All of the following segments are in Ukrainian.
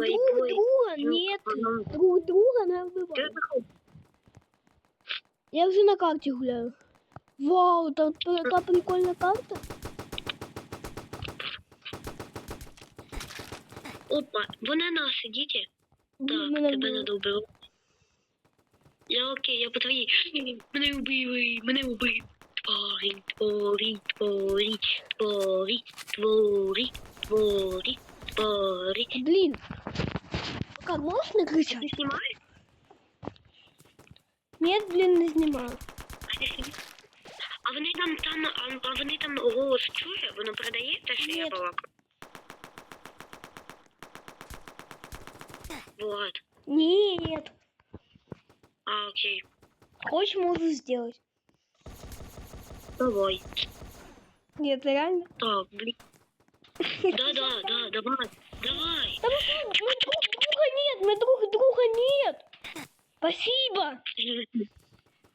Друг друга, нет. Друг друга не Ти вбивають. Я вже на карті гуляю. Вау, та, та, та прикольна карта. Опа, вони нас ідіть. Блін, Так, мене тебе надо вбивати. Я окей, я по твоїй. Мене вбили, мене вбили. Творі, творі, творі, творі, творі, творі, творі. Блін. Как, можеш не Ти кричати? знімаєш? Ні, блін, не знімаю. А вони там там, а, а вони там голос чує? Воно передає те, що я Ні. балакаю? Вот. Нет. А, окей. Хочешь, можу сделать. Давай. Нет, реально. Так, блин. Да, да, да, давай. Давай. Да мы, мы друг друга нет, мы друг друга нет. Спасибо.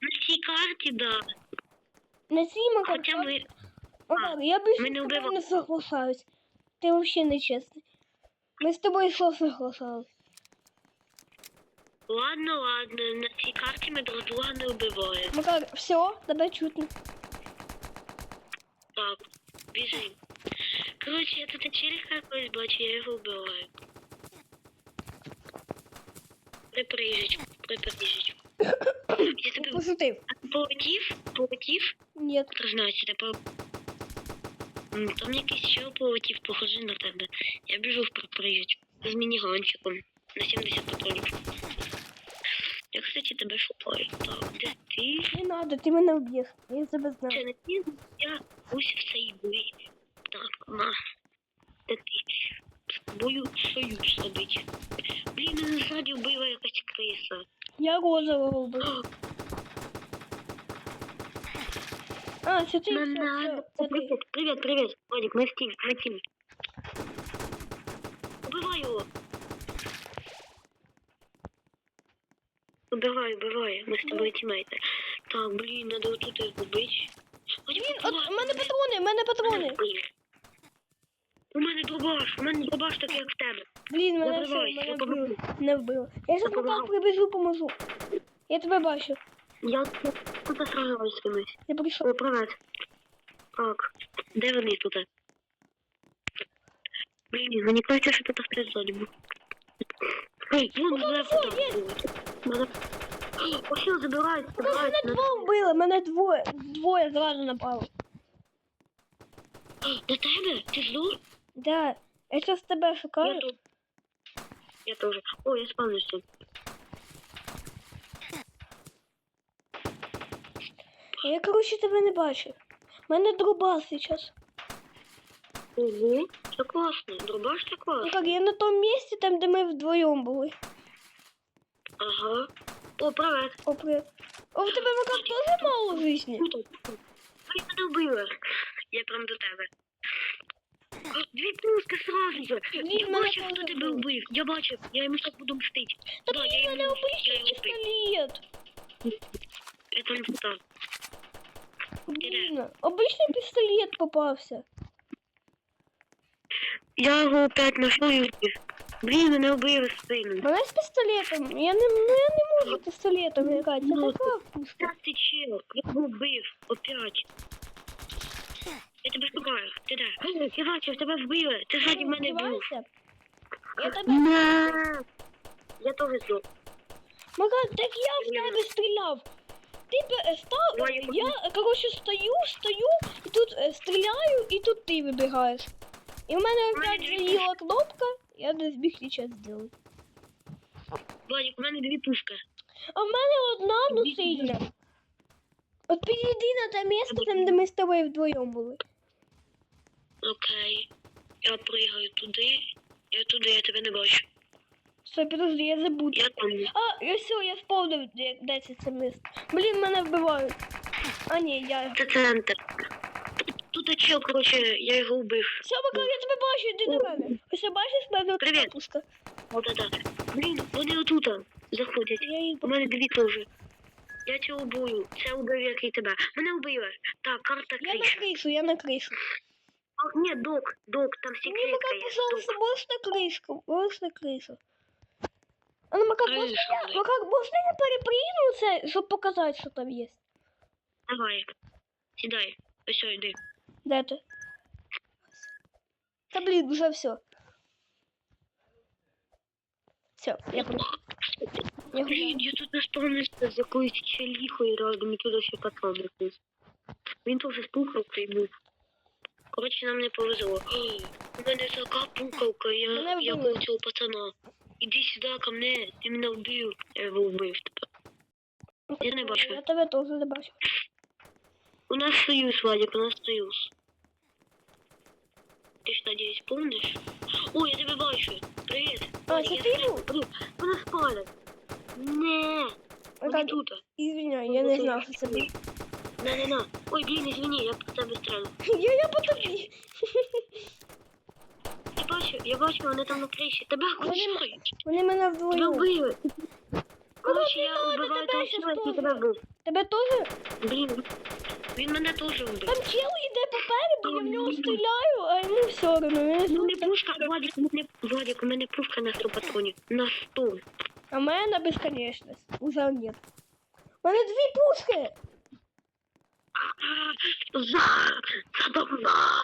На цій карті, да. Насима, как Хоча ми. Макар, я більше ми з не тобою вбивали. не соглашаюсь. Ти вообще не чесний. Ми з тобою що соглашались? Ладно, ладно, на цій карті ми друг друга не вбиваємо. Макар, все, тебе чутно. Так, біжим. Коротше, я тут черика якогось бачу, я його вбиваю. Приприжечку, приприжечку. Я тебе Пошутив. полетів, полетів, Нет. Признайся, ти по... М, Там якийсь чел полетів, похожий на тебе. Я біжу в приприжечку з мініганчиком на 70 патронів. Я, кстати, тебе шукаю. Так, де ти? Не надо, ти мене вб'єш. Я тебе знаю. не ти, я ось в цей Так, на. Де ти? З тобою союз зробить. Блін, мене ззаді вбила якась криса. Я розового вбив. А, це ти, Не все, надо. все, це ти. Привет, привет, привет. Владик, мы в тим, мы в тим. Убивай его. Убивай, убивай. Мы с тобой тиммейты. Так, блин, надо вот тут их убить. Блин, От, у мене патрони, у мене патрони. У мене дробаш, у мене дробаш такий, як в тебе. Блін, мене все, мене вбили. Не вбило. Я зараз. Макар прибіжу, поможу. Я тебе бачу. Я тут сражаюсь з кимось. Я прийшов. О, привет. Так, де вони тут? Блін, мені кажеться, що тут хтось ззаді був. Ей, вон є? Надо... Ось що, забирають, Мене двоє вбили, мене двоє, двоє зразу напало. До тебе? Ти зло? Да, я зараз тебе Я тут. Я тоже. О, я спавнився. Я, коротше, тебе не бачу. У мене дроба зараз. Ого, це класно. Дробаш це Ну класно. я на тому місці, там, де ми вдвоєм були. Ага. О, привет. О, привіт. О, в тебе Макар теж мало жизни. Ви мене вбили. Я прям до тебе. Дві пуски сразу же. Блін, Я мене бачив, хто теж тебе вбив. вбив. Я бачив. Я йому так буду мстити. Та Да, я блін, йому мене я вбив. пістолет. Это не так. Блін, обичний пістолет попався. Я його опять знайшов і вбив. Блін, мене вбили спину. Мене з пістолетом. Я не, ну, я не можу пістолетом грати. Це Ну, така пушка. Як ти чел? Я його вбив. Опять. Я тебе шукаю. Ти де? Я бачив, тебе вбили. Ти ззаді мене був. Я тебе... Не. Я теж зло. Макар, так я в тебе стріляв. Ти б- е, став, Ой, я, е, коротше, стою, стою, і тут е, стріляю, і тут ти вибігаєш. І в мене мене опять дві заїла кнопка, я не зміг нічого зробити. Владик, у мене дві пушки. А в мене одна, ну сильна. От підійди на те місце, там, де ми з тобою вдвоєм були. Окей. Я пригаю туди. Я туди, я тебе не бачу. Стой, подожди, я забуду. Я там. А, я все, я вспомнив, де, це це місце. Блін, мене вбивають. А ні, я. Це центр. Тут чел, короче, я його вбив. Все, Макар, я тебе бачу, йди до мене. Ось я бачиш, мене Привіт. пушка. Вот это. Блін, вони отута заходять. Я їх У мене дві теж. Я цього бою. Це убив, який тебе. Мене вбили. Так, карта Я на кришу, я на кришу. А, ні, док, док, там Ні, секретка Макар, є. пожалуйста, Док. можеш на кришку, можеш на кришу. А ну, Макар, можна Кришку, я, блядь. Макар, можна я перепригну це, щоб показати, що там є? Давай. Сідай. Ось, ось, йди. Де ти? Та блін, вже все. Все, я про... Я Блін, гуляю. я тут наспавнився з якоюсь челіхою разом, і туди ще пацан якийсь. Він теж з пухавкою був. Коротше, нам не повезло. О, У мене така пукавка, я, Мене я вбили. у цього пацана. Іди сюди ко мне, ти мене вбив. Я його вбив тепер. Я не бачу. Я тебе теж не бачу. У нас союз, Владик, у нас союз. Ти ж, надіюсь, помниш? О, я тебе бачу. Привіт. А, Владик, це я ти тебе- був? Блін, Вона спалять. Не, Макар, вони тут. извиняй, я не знав, що це був. Ой, блін, извини, я по тебе стрелю. Я, я по тобі. Я бачу, я бачу, вони там на криші. Тебе окружають. Вони мене Тебе вбили. Коротше, не я тебе того чоловіка, який тебе вбив. Тебе теж? Блін, він мене теж вбив. Там чел йде попереду, я в нього стріляю, а йому все одно. У мене пушка, Владик, у мене, Владик, у мене пушка на 100 патронів. На 100. А в мене на безконечність. Уже нет. У мене дві пушки. А, За! Задовбав!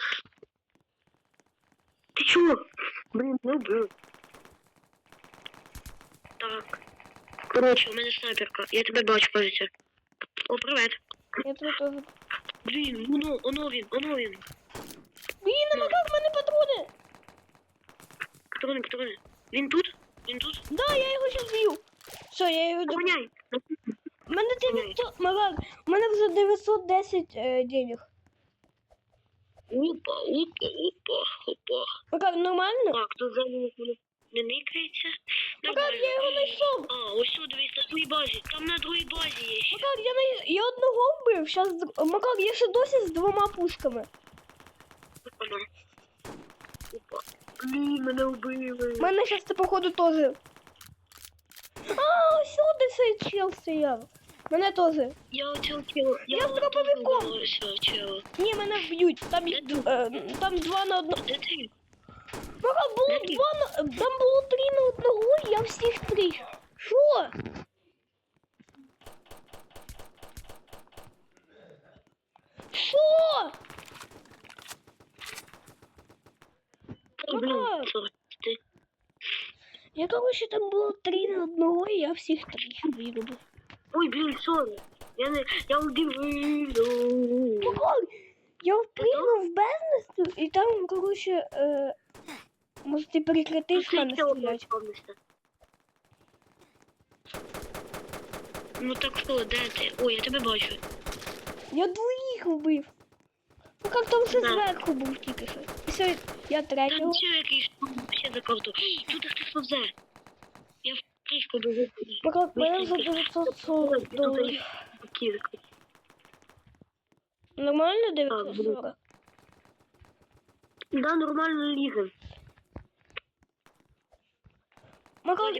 Ти чого? Блін, не вбив. Так. Коротше, у мене снайперка. Я тебе бачу, кажеться. О, привет. Я тебе теж. Блін, воно, воно він, воно він. Блін, а Макар, в мене патрони. Патрони, патрони. Він тут? Він тут? Да, я його зараз б'ю. Все, я його добив. Доганяй. Мене 900, Макар, у мене вже 910 е, денег. Опа, опа, опа, опа. Макар, нормально? Так, тут за мною не никається. Макар, я його знайшов. А, ось тут, дивись, на другій базі. Там на другій базі є ще. Макар, я, най... я одного вбив, щас... д- Макар, я ще досі з двома пушками. Опа. Опа. Блін, мене вбили. У мене зараз це походу теж. А, ось сюди цей чел стояв. Мене теж. Я оцього чела. Я з дробовиком. Ось чела. Ні, мене вб'ють. Там, їх д- е, там два на одного. Де ти? Макар, було Де ти? два на... Там було три на одного, і я всіх три. Що? Що? О, блін, Макар. сорок. Ти. Я короче, там було три на одного, і я всіх три вирубив. Ой, блін, сорі. Я не... Я удивився. Макар, я впрыгнув в бездну, і там, короче, е... може ти перекратиш Цей мене стріляти. Ну так що, де ти? Ой, я тебе бачу. Я двоїх вбив. Ну як там ще Да. зверху був тільки що. І все, я третього. Там ще якийсь ще за карту. Тут хтось повзе. Я в кришку біжу. Макар, мене за 940 доларів. Нормально Так, 940? Да, нормально лізе. Макар,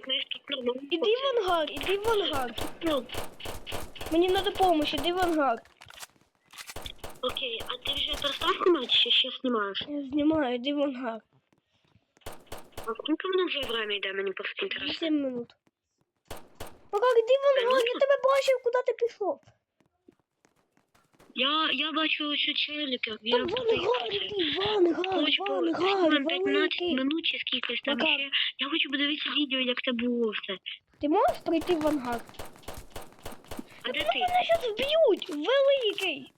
іди в ангар, іди в ангар. Ну, Мені треба допомога, іди в ангар. окей, а ти вже перестав знімати, чи ще знімаєш? Я знімаю, іди в ангар. А скільки воно вже время йде, мені просто інтересно. 7 минут. Макар, іди в ангар, я тебе бачив, куди ти пішов. Я, я бачу, що челіки, я Там в туди ангар, Хоч в 15 великий. минут чи скількись там Макар. ще. Я хочу подивитися відео, як це було все. Ти можеш прийти в ангар? А де Ну, ти? мене зараз вб'ють, великий.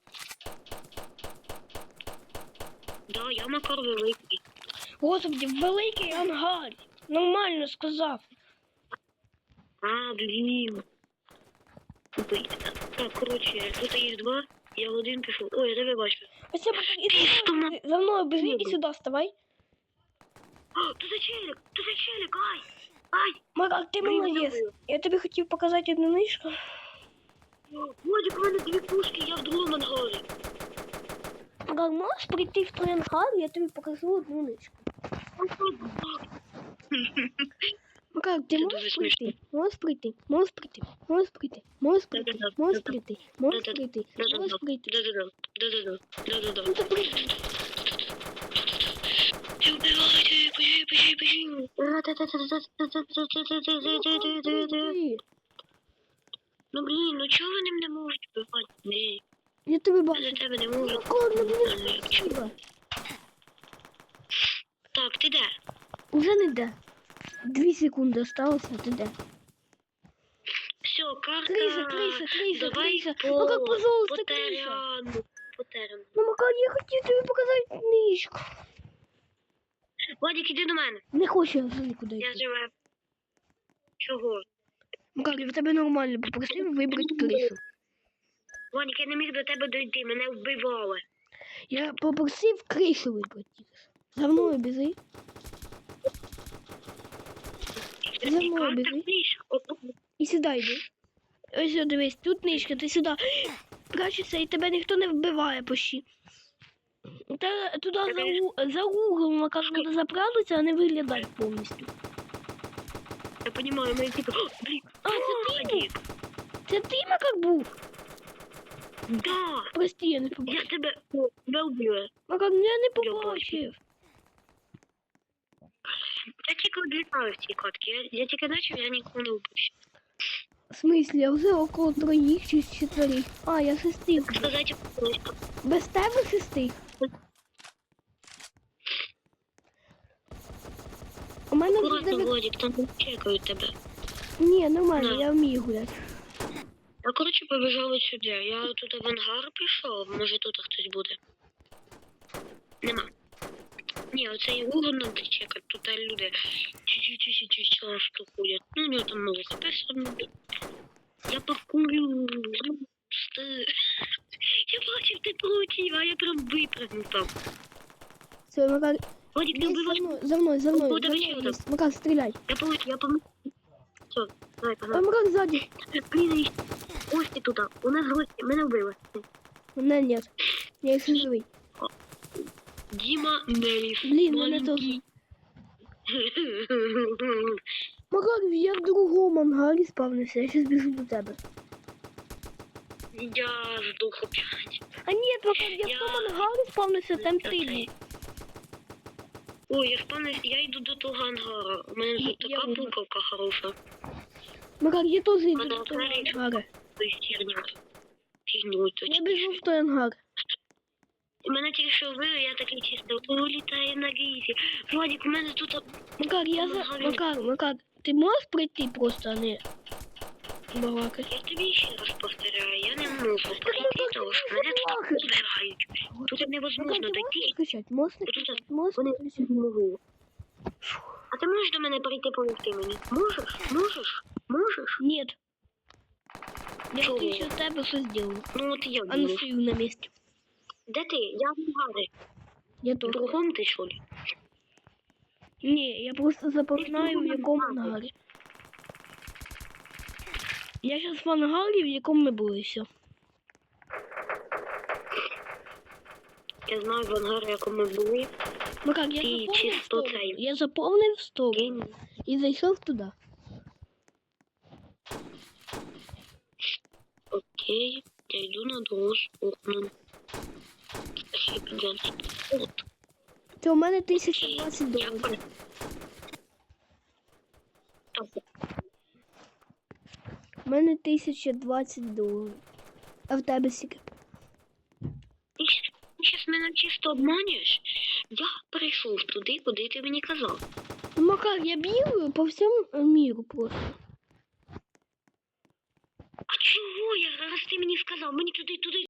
Да, я Макар Великий. Господи, великий ангар. Нормально сказав. А, блін. Так, коротше, тут їх два, я в один пішов. Ой, я тебе бачу. Ось іди Ти за мною, біжи і сюди вставай. О, тут за челік, тут за челік, ай! Ай! Макар, ти молодець. дякую. Я тобі хотів показати одну нишку. Владик, у мене дві пушки, я в другому ангарі. Макар, можеш прийти в ангар, я тобі покажу одну нишку. Макар, ти можеш прийти? Можеш прийти? Можеш прийти? Можеш прийти? Можеш прийти? Можеш прийти? Можеш прийти? Можеш прийти? да-да-да, да-да-да. Ну, то прийди. Біжи, біжи, біжи. Ти. Ну блін, ну чого вони мене можуть вбивати? Я тебе я за тебе не можу. Ну Нормально, чого? спасибо. Так, ти де? Уже не йде. Дві секунди осталося, ти де? Все, карта. Криша, криша, криша, Давай криша. по, Макар, пожалуйста, по криша. теряну. По теряну. Ну, Макар, я хотів тобі показати книжку. Владик, іди до мене. Не хочу я вже нікуди Я йти. живе. Чого? Макар, я в тебе нормально попросив вибрати кришу. Владик, я не міг до тебе дойти, мене вбивали. Я попросив кришу що. За мною бізи. За мною бізи. І сюди йди. Ось дивись, тут книжка, ти сюди. Прячешся і тебе ніхто не вбиває почти. Та туди за, за углом, Макар, треба запрятатися, а не виглядати повністю. Я понимаю, ми типу, А, це ти був? Це ти, Макар, був? Да, Прості, я не я побачив. тебе тебе вбила. Макар, ну я не Я побачив. Я тільки відлітаю в цій катки. Я, я тільки начав, я нікого не вбився. В смислі, я вже около троїх чи чотирих. А, я шестих. Сказати. Без тебе шестих. У мене вже Аккуратно, дев'ять. Владик, там чекають тебе. Ні, нормально, На. я вмію гуляти. А коротше, побіжали сюди. Я тут в ангар пішов, може тут хтось буде. Нема. Ні, оцей угол надо чекати, тут люди чуть-чуть часто ходять. Ну, у нього там много хп все. Я покурю. Я бачив, ти полетів, а я прям випрыгнув там. Все, Макар, Владик, не лізь за мною, за мною. Макар, стріляй. Я полетів, я помог. Все, давай, А погнали. Ззаді. Блін, і гості тут. У нас гості, мене вбили. Мене нет. Я ще живий. Діма Неліс. Блін, мене теж. Макар, я в другому ангарі спавнився, я зараз біжу до тебе. Я здох опять. А ні, Макар, я в Я- тому ангарі спавнився, там ти був. Ой, я впевнений, я йду до того ангара. У мене я така пукавка хороша. Я Мене до того окремо. ангара. Ой, херня. Фігню, Я біжу в той ангар. Мене тільки що вбили, я такий чисто вилітає на різі. Владик, у мене тут... Макар, я за... Макар, Макар, ти можеш прийти просто, а не балакати? Я тобі ще раз повторяю, я не можу прийти, тому що мене тут вбивають. Тут невозможно ти дойти. можеш кричати? Можеш кричати? Можеш не Вони кричати? Не. А ти можеш до мене прийти помогти мені? Можеш? Можеш? Можеш? Нет. Я Чого? ще з тебе щось зробити. Ну от я А не вмію. стою на місці. Де ти? Я в ангарі. Я В тут. другому ти що ли? Ні, я просто запам'ятаю, в якому ангарі. Я зараз в ангарі, в якому ми були все. Я знаю в ангарі, якому ми були. Макар, я Ти заповнив чисто сторону. Я заповнив сторону Геній. і зайшов туди. Окей, я йду на другу сторону. Спасибо, От, Це у мене окей. 1020 доларів. Дякую. Так, У мене 1020 доларів. А в тебе скільки? Ти зараз мене чисто обманюєш? Я прийшов туди, куди ти мені казав. Ну, Макар, я бігаю по всьому міру просто. А чого я зараз ти мені сказав? Мені туди, туди,